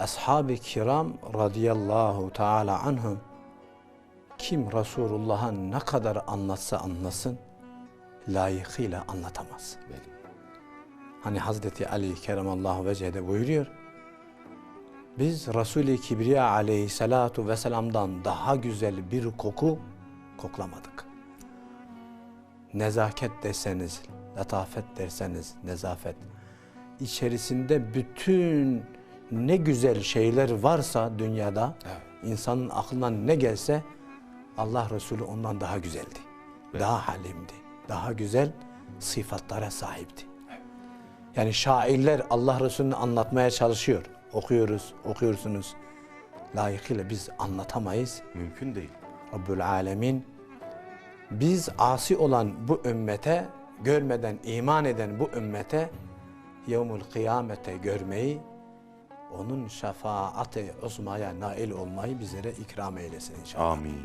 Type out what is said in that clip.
Ashab-ı kiram radıyallahu teala anhum kim Resulullah'a ne kadar anlatsa anlasın layıkıyla anlatamaz. Hani Hazreti Ali keremallahu vecehde buyuruyor. Biz Resul-i Kibriya aleyhissalatu vesselam'dan daha güzel bir koku koklamadık. Nezaket deseniz, letafet derseniz, nezafet. İçerisinde bütün ne güzel şeyler varsa dünyada, insanın aklından ne gelse Allah Resulü ondan daha güzeldi. Daha halimdi. Daha güzel sıfatlara sahipti. Yani şairler Allah Resulü'nü anlatmaya çalışıyor. Okuyoruz, okuyorsunuz. Layıkıyla biz anlatamayız. Mümkün değil. Rabbül Alemin biz asi olan bu ümmete görmeden iman eden bu ümmete yevmul kıyamete görmeyi onun şefaati uzmaya nail olmayı bizlere ikram eylesin inşallah. Amin.